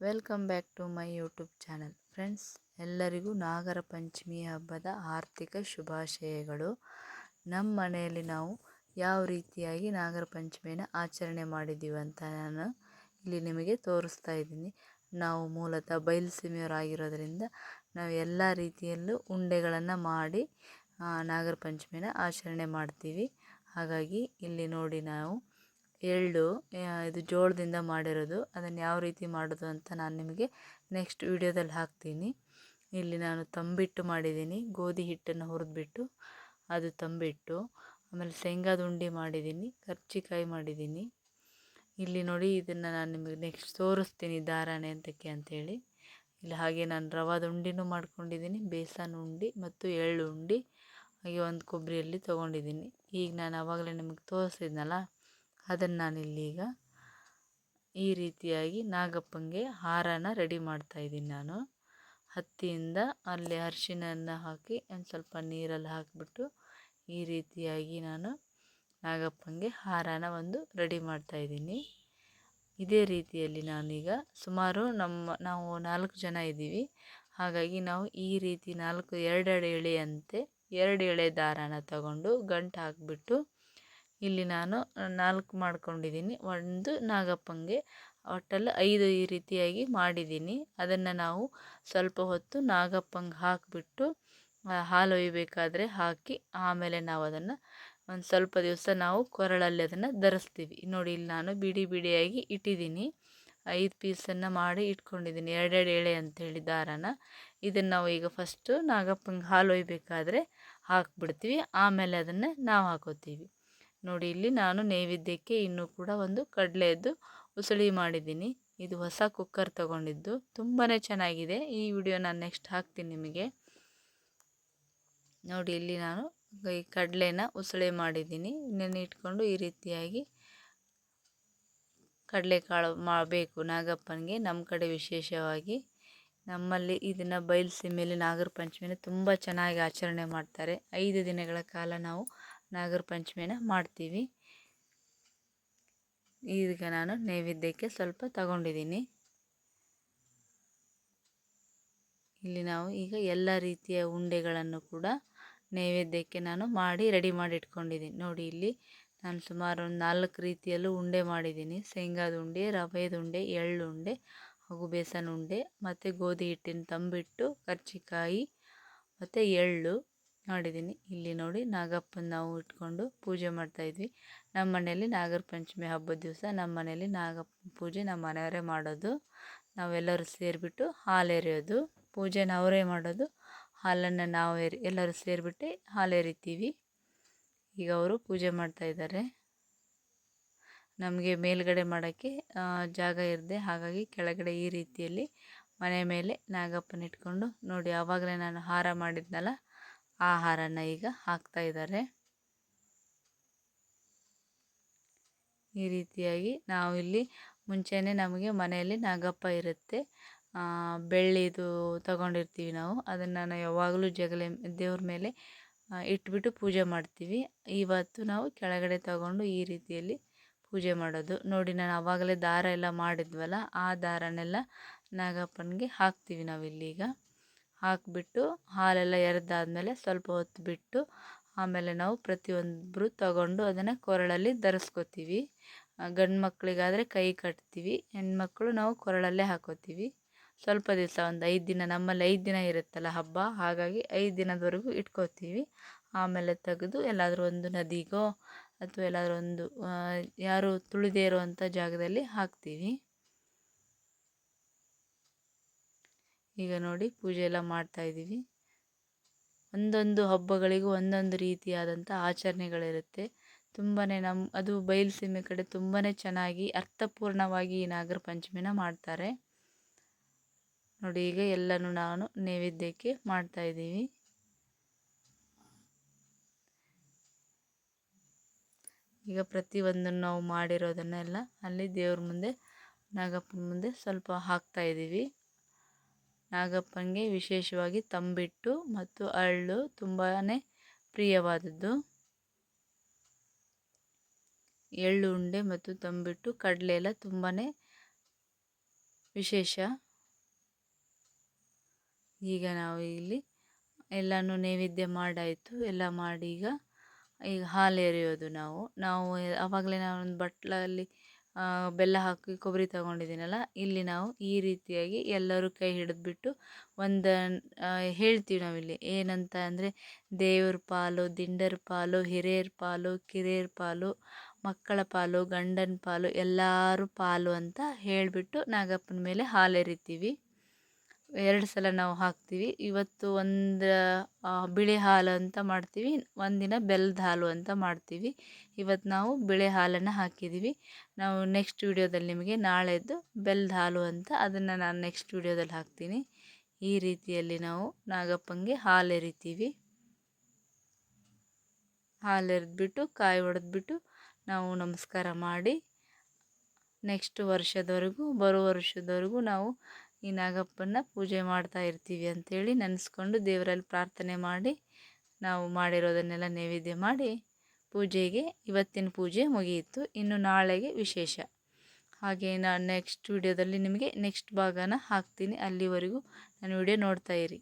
Welcome back to my YouTube channel. Friends, ಎಲ್ಲರಿಗೂ ನಾಗರ ಪಂಚಮಿ ಹಬ್ಬದ ಆರ್ಥಿಕ ಶುಭಾಶಯಗಳು. ನಮ್ಮ ಮನೆಯಲ್ಲಿ ನಾವು ಯಾವ ರೀತಿಯಾಗಿ ನಾಗರ ಪಂಚಮಿಯನ್ನು ಆಚರಣೆ ಮಾಡಿದ್ದೀವಿ ಅಂತ ನಾನು ಇಲ್ಲಿ ನಿಮಗೆ ತೋರಿಸ್ತಾ ಇದ್ದೀನಿ. ನಾವು ಮೂಲತಃ ಬಯಲುಸೀಮೆಯವರಾಗಿರೋದ್ರಿಂದ ನಾವು ಎಲ್ಲ ರೀತಿಯಲ್ಲೂ ಉಂಡೆಗಳನ್ನು ಮಾಡಿ ನಾಗರ ಪಂಚಮಿನ ಆಚರಣೆ ಮಾಡ್ತೀವಿ. ಹಾಗಾಗಿ ಇಲ್ಲಿ ನೋಡಿ ನಾವು ಎಳ್ಳು ಇದು ಜೋಳದಿಂದ ಮಾಡಿರೋದು. ಅದನ್ನು ಯಾವ ರೀತಿ ಮಾಡೋದು ಅಂತ ನಾನು ನಿಮಗೆ ನೆಕ್ಸ್ಟ್ ವಿಡಿಯೋದಲ್ಲಿ ಹಾಕ್ತೀನಿ. ಇಲ್ಲಿ ನಾನು ತಂಬಿಟ್ಟು ಮಾಡಿದ್ದೀನಿ. ಗೋಧಿ ಹಿಟ್ಟನ್ನು ಹುರಿದ್ಬಿಟ್ಟು ಅದು ತಂಬಿಟ್ಟು, ಆಮೇಲೆ ಶೇಂಗಾದ ಉಂಡೆ ಮಾಡಿದ್ದೀನಿ, ಕರ್ಚಿಕಾಯಿ ಮಾಡಿದ್ದೀನಿ. ಇಲ್ಲಿ ನೋಡಿ ಇದನ್ನು ನಾನು ನಿಮಗೆ ನೆಕ್ಸ್ಟ್ ತೋರಿಸ್ತೀನಿ ದಾರಾಣೆ ಅಂತಕ್ಕೆ ಅಂಥೇಳಿ ಇಲ್ಲಿ ಹಾಗೆ ನಾನು ರವಾದ ಉಂಡಿನೂ ಮಾಡ್ಕೊಂಡಿದ್ದೀನಿ, ಬೇಸನ್ ಉಂಡೆ ಮತ್ತು ಎಳ್ಳು ಉಂಡೆ. ಹಾಗೆ ಒಂದು ಕೊಬ್ಬರಿಯಲ್ಲಿ ತೊಗೊಂಡಿದ್ದೀನಿ. ಈಗ ನಾನು ಆವಾಗಲೇ ನಿಮಗೆ ತೋರಿಸಿದ್ನಲ್ಲ? ಅದನ್ನು ನಾನಿಲ್ಲೀಗ ಈ ರೀತಿಯಾಗಿ ನಾಗಪ್ಪನಿಗೆ ಹಾರನ ರೆಡಿ ಮಾಡ್ತಾ ಇದ್ದೀನಿ ನಾನು. ಹತ್ತಿಯಿಂದ ಅಲ್ಲಿ ಅರಿಶಿನನ್ನು ಹಾಕಿ ಒಂದು ಸ್ವಲ್ಪ ನೀರಲ್ಲಿ ಹಾಕಿಬಿಟ್ಟು ಈ ರೀತಿಯಾಗಿ ನಾನು ನಾಗಪ್ಪನಿಗೆ ಹಾರನ ಒಂದು ರೆಡಿ ಮಾಡ್ತಾ ಇದ್ದೀನಿ. ಇದೇ ರೀತಿಯಲ್ಲಿ ನಾನೀಗ ಸುಮಾರು ನಮ್ಮ ನಾವು ನಾಲ್ಕು ಜನ ಇದ್ದೀವಿ. ಹಾಗಾಗಿ ನಾವು ಈ ರೀತಿ ನಾಲ್ಕು ಎರಡೆರಡು ಎಳೆಯಂತೆ ಎರಡು ಎಳೆ ದಾರಾನ ತಗೊಂಡು ಗಂಟು ಹಾಕಿಬಿಟ್ಟು ಇಲ್ಲಿ ನಾನು ನಾಲ್ಕು ಮಾಡ್ಕೊಂಡಿದ್ದೀನಿ. ಒಂದು ನಾಗಪ್ಪಂಗೆ ಒಟ್ಟಲ್ಲಿ ಐದು ಈ ರೀತಿಯಾಗಿ ಮಾಡಿದ್ದೀನಿ. ಅದನ್ನು ನಾವು ಸ್ವಲ್ಪ ಹೊತ್ತು ನಾಗಪ್ಪಂಗೆ ಹಾಕಿಬಿಟ್ಟು ಹಾಲು ಒಯ್ಯಬೇಕಾದ್ರೆ ಹಾಕಿ, ಆಮೇಲೆ ನಾವು ಅದನ್ನು ಒಂದು ಸ್ವಲ್ಪ ದಿವಸ ನಾವು ಕೊರಳಲ್ಲಿ ಅದನ್ನು ಧರಿಸ್ತೀವಿ. ನೋಡಿ, ಇಲ್ಲಿ ನಾನು ಬಿಡಿ ಬಿಡಿಯಾಗಿ ಇಟ್ಟಿದ್ದೀನಿ. ಐದು ಪೀಸನ್ನು ಮಾಡಿ ಇಟ್ಕೊಂಡಿದ್ದೀನಿ. ಎರಡೆರಡು ಎಳೆ ಅಂಥೇಳಿ ದಾರನ. ಇದನ್ನು ನಾವು ಈಗ ಫಸ್ಟು ನಾಗಪ್ಪಂಗೆ ಹಾಲು ಒಯ್ಯಬೇಕಾದ್ರೆ ಹಾಕ್ಬಿಡ್ತೀವಿ. ಆಮೇಲೆ ಅದನ್ನು ನಾವು ಹಾಕೋತೀವಿ. ನೋಡಿ, ಇಲ್ಲಿ ನಾನು ನೈವೇದ್ಯಕ್ಕೆ ಇನ್ನೂ ಕೂಡ ಒಂದು ಕಡಲೆಯದ್ದು ಉಸುಳಿ ಮಾಡಿದ್ದೀನಿ. ಇದು ಹೊಸ ಕುಕ್ಕರ್ ತಗೊಂಡಿದ್ದು. ತುಂಬಾ ಚೆನ್ನಾಗಿದೆ. ಈ ವಿಡಿಯೋ ನಾನು ನೆಕ್ಸ್ಟ್ ಹಾಕ್ತೀನಿ ನಿಮಗೆ. ನೋಡಿ, ಇಲ್ಲಿ ನಾನು ಈ ಕಡಲೆನ ಉಸುಳಿ ಮಾಡಿದ್ದೀನಿ. ನೆನೆ ಇಟ್ಕೊಂಡು ಈ ರೀತಿಯಾಗಿ ಕಡಲೆಕಾಳು ಮಾಡಬೇಕು ನಾಗಪ್ಪನಿಗೆ. ನಮ್ಮ ಕಡೆ ವಿಶೇಷವಾಗಿ ನಮ್ಮಲ್ಲಿ ಇದನ್ನು ಬಯಲು ನಾಗರ ಪಂಚಮಿನ ತುಂಬ ಚೆನ್ನಾಗಿ ಆಚರಣೆ ಮಾಡ್ತಾರೆ. ಐದು ದಿನಗಳ ಕಾಲ ನಾವು ನಾಗರ ಪಂಚಮಿನ ಮಾಡ್ತೀವಿ. ಈಗ ನಾನು ನೈವೇದ್ಯಕ್ಕೆ ಸ್ವಲ್ಪ ತಗೊಂಡಿದ್ದೀನಿ. ಇಲ್ಲಿ ನಾವು ಈಗ ಎಲ್ಲ ರೀತಿಯ ಉಂಡೆಗಳನ್ನು ಕೂಡ ನೈವೇದ್ಯಕ್ಕೆ ನಾನು ಮಾಡಿ ರೆಡಿ ಮಾಡಿ ಇಟ್ಕೊಂಡಿದ್ದೀನಿ. ನೋಡಿ ಇಲ್ಲಿ ನಾನು ಸುಮಾರು ಒಂದು ನಾಲ್ಕು ರೀತಿಯಲ್ಲೂ ಉಂಡೆ ಮಾಡಿದ್ದೀನಿ. ಶೇಂಗಾದ ಉಂಡೆ, ರವೆದ ಉಂಡೆ, ಎಳ್ಳು ಉಂಡೆ, ಹಾಗೂ ಬೇಸನ್ ಉಂಡೆ, ಮತ್ತು ಗೋಧಿ ಹಿಟ್ಟಿನ ತಂಬಿಟ್ಟು, ಕರ್ಜಿಕಾಯಿ, ಮತ್ತು ಎಳ್ಳು. ಮಾಡಿದ್ದೀನಿ ಇಲ್ಲಿ ನೋಡಿ ನಾಗಪ್ಪನ ನಾವು ಇಟ್ಕೊಂಡು ಪೂಜೆ ಮಾಡ್ತಾಯಿದ್ವಿ ನಮ್ಮ ಮನೆಯಲ್ಲಿ ನಾಗರ ಪಂಚಮಿ ಹಬ್ಬದ ದಿವಸ ನಮ್ಮ ಮನೆಯಲ್ಲಿ ನಾಗಪ್ಪನ ಪೂಜೆ ನಮ್ಮ ಮನೆಯವರೇ ಮಾಡೋದು. ನಾವೆಲ್ಲರೂ ಸೇರಿಬಿಟ್ಟು ಹಾಲು ಎರೆಯೋದು. ಪೂಜೆನ ಅವರೇ ಮಾಡೋದು. ಹಾಲನ್ನು ನಾವು ಎರಿ, ಎಲ್ಲರೂ ಸೇರಿಬಿಟ್ಟು ಹಾಲು ಎರಿತೀವಿ. ಈಗ ಅವರು ಪೂಜೆ ಮಾಡ್ತಾಯಿದ್ದಾರೆ ನಮಗೆ ಮೇಲ್ಗಡೆ ಮಾಡೋಕ್ಕೆ ಜಾಗ ಇರದೆ ಹಾಗಾಗಿ ಕೆಳಗಡೆ ಈ ರೀತಿಯಲ್ಲಿ ಮನೆ ಮೇಲೆ ನಾಗಪ್ಪನ ಇಟ್ಕೊಂಡು ನೋಡಿ, ಆವಾಗಲೇ ನಾನು ಹಾರ ಮಾಡಿದ್ನಲ್ಲ ಆ ಹಾರನ ಈಗ ಹಾಕ್ತಾ ಇದ್ದಾರೆ. ಈ ರೀತಿಯಾಗಿ ನಾವು ಇಲ್ಲಿ ಮುಂಚೆನೇ ನಮಗೆ ಮನೆಯಲ್ಲಿ ನಾಗಪ್ಪ ಇರುತ್ತೆ. ಬೆಳ್ಳಿದು ತಗೊಂಡಿರ್ತೀವಿ ನಾವು. ಅದನ್ನು ನಾವು ಯಾವಾಗಲೂ ಜಗಲೆ, ದೇವ್ರ ಮೇಲೆ ಇಟ್ಬಿಟ್ಟು ಪೂಜೆ ಮಾಡ್ತೀವಿ. ಇವತ್ತು ನಾವು ಕೆಳಗಡೆ ತಗೊಂಡು ಈ ರೀತಿಯಲ್ಲಿ ಪೂಜೆ ಮಾಡೋದು. ನೋಡಿ, ನಾನು ಆವಾಗಲೇ ದಾರ ಎಲ್ಲ ಮಾಡಿದ್ವಲ್ಲ, ಆ ದಾರನೆಲ್ಲ ನಾಗಪ್ಪನಿಗೆ ಹಾಕ್ತೀವಿ ನಾವಿಲ್ಲೀಗ ಹಾಕಿಬಿಟ್ಟು ಹಾಲೆಲ್ಲ ಎರೆದಾದ್ಮೇಲೆ ಸ್ವಲ್ಪ ಹೊತ್ತು ಬಿಟ್ಟು ಆಮೇಲೆ ನಾವು ಪ್ರತಿಯೊಬ್ಬರು ತಗೊಂಡು ಅದನ್ನು ಕೊರಳಲ್ಲಿ ಧರಿಸ್ಕೋತೀವಿ ಗಂಡು ಮಕ್ಕಳಿಗಾದರೆ ಕೈ ಕಟ್ತೀವಿ, ಹೆಣ್ಮಕ್ಳು ನಾವು ಕೊರಳಲ್ಲೇ ಹಾಕೋತೀವಿ. ಸ್ವಲ್ಪ ದಿವಸ ಒಂದು ಐದು ದಿನ, ನಮ್ಮಲ್ಲಿ ಐದು ದಿನ ಇರುತ್ತಲ್ಲ ಹಬ್ಬ, ಹಾಗಾಗಿ ಐದು ದಿನದವರೆಗೂ ಇಟ್ಕೋತೀವಿ. ಆಮೇಲೆ ತೆಗೆದು ಎಲ್ಲಾದರೂ ಒಂದು ನದಿಗೋ ಅಥವಾ ಎಲ್ಲಾದರೂ ಒಂದು ಯಾರು ತುಳಿದೇ ಇರುವಂಥ ಜಾಗದಲ್ಲಿ ಹಾಕ್ತೀವಿ. ಈಗ ನೋಡಿ ಪೂಜೆ ಎಲ್ಲ ಮಾಡ್ತಾ ಇದ್ದೀವಿ. ಒಂದೊಂದು ಹಬ್ಬಗಳಿಗೂ ಒಂದೊಂದು ರೀತಿಯಾದಂಥ ಆಚರಣೆಗಳಿರುತ್ತೆ. ತುಂಬಾ ನಮ್ಮ ಅದು ಬಯಲುಸೀಮೆ ಕಡೆ ತುಂಬಾ ಚೆನ್ನಾಗಿ ಅರ್ಥಪೂರ್ಣವಾಗಿ ಈ ನಾಗರ ಪಂಚಮಿನ ಮಾಡ್ತಾರೆ. ನೋಡಿ ಈಗ ಎಲ್ಲನೂ ನಾನು ನೈವೇದ್ಯಕ್ಕೆ ಮಾಡ್ತಾ ಇದ್ದೀವಿ. ಈಗ ಪ್ರತಿಯೊಂದನ್ನು ನಾವು ಮಾಡಿರೋದನ್ನೆಲ್ಲ ಅಲ್ಲಿ ದೇವ್ರ ಮುಂದೆ, ನಾಗಪ್ಪನ ಮುಂದೆ ಸ್ವಲ್ಪ ಹಾಕ್ತಾಯಿದ್ದೀವಿ ನಾಗಪ್ಪನಿಗೆ ವಿಶೇಷವಾಗಿ ತಂಬಿಟ್ಟು ಮತ್ತು ಅರಳು ತುಂಬಾ ಪ್ರಿಯವಾದದ್ದು. ಎಳ್ಳು, ಉಂಡೆ ಮತ್ತು ತಂಬಿಟ್ಟು ಕಡಲೆ ಎಲ್ಲ ತುಂಬಾ ವಿಶೇಷ. ಈಗ ನಾವು ಇಲ್ಲಿ ಎಲ್ಲನೂ ನೈವೇದ್ಯ ಮಾಡಾಯಿತು. ಎಲ್ಲ ಮಾಡಿ ಈಗ ಈಗ ಹಾಲು ಎರೆಯೋದು ನಾವು. ನಾವು ಆವಾಗಲೇ ಒಂದು ಬಟ್ಟಲಲ್ಲಿ ಬೆಲ್ಲ ಹಾಕಿ ಕೊಬ್ಬರಿ ತಗೊಂಡಿದ್ದೀನಲ್ಲ, ಇಲ್ಲಿ ನಾವು ಈ ರೀತಿಯಾಗಿ ಎಲ್ಲರೂ ಕೈ ಹಿಡಿದ್ಬಿಟ್ಟು ಒಂದು ಹೇಳ್ತೀವಿ ನಾವಿಲ್ಲಿ ಏನಂತ ಅಂದರೆ ದೇವ್ರ ಪಾಲು, ದಿಂಡರ ಪಾಲು, ಹಿರಿಯರ ಪಾಲು, ಕಿರಿಯರ ಪಾಲು, ಮಕ್ಕಳ ಪಾಲು, ಗಂಡನ ಪಾಲು, ಎಲ್ಲರೂ ಪಾಲು ಅಂತ ಹೇಳಿಬಿಟ್ಟು ನಾಗಪ್ಪನ ಮೇಲೆ ಹಾಲು ಎರಿತೀವಿ ಎರಡು ಸಲ ನಾವು ಹಾಕ್ತೀವಿ. ಇವತ್ತು ಒಂದು ಬಿಳಿ ಹಾಲು ಅಂತ ಮಾಡ್ತೀವಿ. ಒಂದಿನ ಬೆಲ್ಲದ ಹಾಲು ಅಂತ ಮಾಡ್ತೀವಿ. ಇವತ್ತು ನಾವು ಬಿಳಿ ಹಾಲನ್ನು ಹಾಕಿದ್ದೀವಿ ನಾವು ನೆಕ್ಸ್ಟ್ ವಿಡಿಯೋದಲ್ಲಿ ನಿಮಗೆ ನಾಳೆದ್ದು ಬೆಲ್ಲದ ಹಾಲು ಅಂತ ಅದನ್ನು ನಾನು ನೆಕ್ಸ್ಟ್ ವಿಡಿಯೋದಲ್ಲಿ ಹಾಕ್ತೀನಿ. ಈ ರೀತಿಯಲ್ಲಿ ನಾವು ನಾಗಪ್ಪಂಗೆ ಹಾಲು ಎರಿತೀವಿ. ಹಾಲು ಎರೆದ್ಬಿಟ್ಟು, ಕಾಯಿ ಹೊಡೆದ್ಬಿಟ್ಟು ನಾವು ನಮಸ್ಕಾರ ಮಾಡಿ ನೆಕ್ಸ್ಟ್ ವರ್ಷದವರೆಗೂ, ಬರೋ ವರ್ಷದವರೆಗೂ ನಾವು ಈ ನಾಗಪ್ಪನ ಪೂಜೆ ಮಾಡ್ತಾ ಇರ್ತೀವಿ ಅಂಥೇಳಿ ನೆನೆಸ್ಕೊಂಡು ದೇವರಲ್ಲಿ ಪ್ರಾರ್ಥನೆ ಮಾಡಿ ನಾವು ಮಾಡಿರೋದನ್ನೆಲ್ಲ ನೈವೇದ್ಯ ಮಾಡಿ ಪೂಜೆಗೆ ಇವತ್ತಿನ ಪೂಜೆ ಮುಗಿಯಿತು. ಇನ್ನು ನಾಳೆಗೆ ವಿಶೇಷ. ಹಾಗೆ ನಾನು ನೆಕ್ಸ್ಟ್ ವಿಡಿಯೋದಲ್ಲಿ ನಿಮಗೆ ನೆಕ್ಸ್ಟ್ ಭಾಗನ ಹಾಕ್ತೀನಿ. ಅಲ್ಲಿವರೆಗೂ ನನ್ನ ವಿಡಿಯೋ ನೋಡ್ತಾ ಇರಿ.